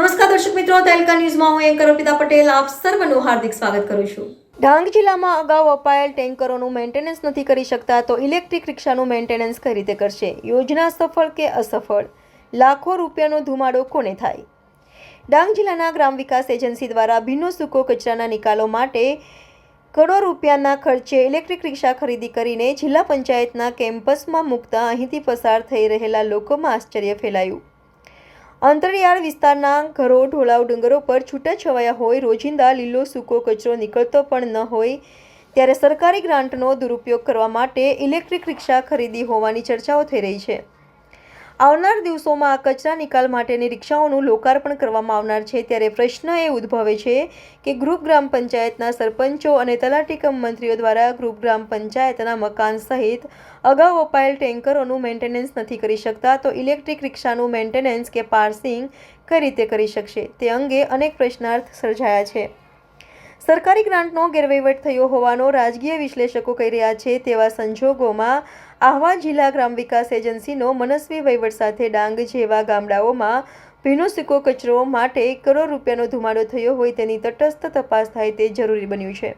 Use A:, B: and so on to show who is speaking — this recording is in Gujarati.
A: મિત્રો તેલકા ન્યૂઝમાં હું એન્કર અર્પિતા પટેલ. આપ સર્વનું હાર્દિક સ્વાગત કરું છું. ડાંગ જિલ્લામાં અગાઉ અપાયેલ ટેન્કરોનું મેન્ટેનન્સ નથી કરી શકતા તો ઇલેક્ટ્રિક રિક્ષાનું મેન્ટેનન્સ કઈ રીતે કરશે? યોજના સફળ કે અસફળ? લાખો રૂપિયાનો ધુમાડો કોને થાય? ડાંગ જિલ્લાના ગ્રામ વિકાસ એજન્સી દ્વારા ભીનો સૂકો કચરાના નિકાલો માટે કરોડો રૂપિયાના ખર્ચે ઇલેક્ટ્રિક રિક્ષા ખરીદી કરીને જિલ્લા પંચાયતના કેમ્પસમાં મૂકતા અહીંથી પસાર થઈ રહેલા લોકોમાં આશ્ચર્ય ફેલાયું. અંતરિયાળ વિસ્તારના ઘરો, ઢોળાવ, ડુંગરો પર છૂટાછવાયા હોય, રોજિંદા લીલો સૂકો કચરો નીકળતો પણ ન હોય, ત્યારે સરકારી ગ્રાન્ટનો દુરુપયોગ કરવા માટે ઇલેક્ટ્રિક રિક્ષા ખરીદી હોવાની ચર્ચાઓ થઈ રહી છે. આવનાર દિવસોમાં આ કચરા નિકાલ માટેની રિક્ષાઓનું લોકાર્પણ કરવામાં આવનાર છે. ત્યારે પ્રશ્ન એ ઉદ્ભવે છે કે ગ્રુપ ગ્રામ પંચાયતના સરપંચો અને તલાટી કમ મંત્રીઓ દ્વારા ગ્રુપ ગ્રામ પંચાયતના મકાન સહિત અગાઉ અપાયેલ ટેન્કરોનું મેન્ટેનન્સ નથી કરી શકતા તો ઇલેક્ટ્રિક રિક્ષાનું મેન્ટેનન્સ કે પાર્સિંગ કઈ રીતે કરી શકશે? તે અંગે અનેક પ્રશ્નાર્થ સર્જાયા છે. સરકારી ગ્રાન્ટનો ગેરવહીવટ થયો હોવાનો રાજકીય વિશ્લેષકો કહી રહ્યા છે તેવા સંજોગોમાં આહવા જિલ્લા ગ્રામ વિકાસ એજન્સીનો મનસ્વી વહીવટ સાથે ડાંગ જેવા ગામડાઓમાં ભીનો સૂકો કચરો માટે કરોડ રૂપિયાનો ધુમાડો થયો હોય તેની તટસ્થ તપાસ થાય તે જરૂરી બન્યું છે.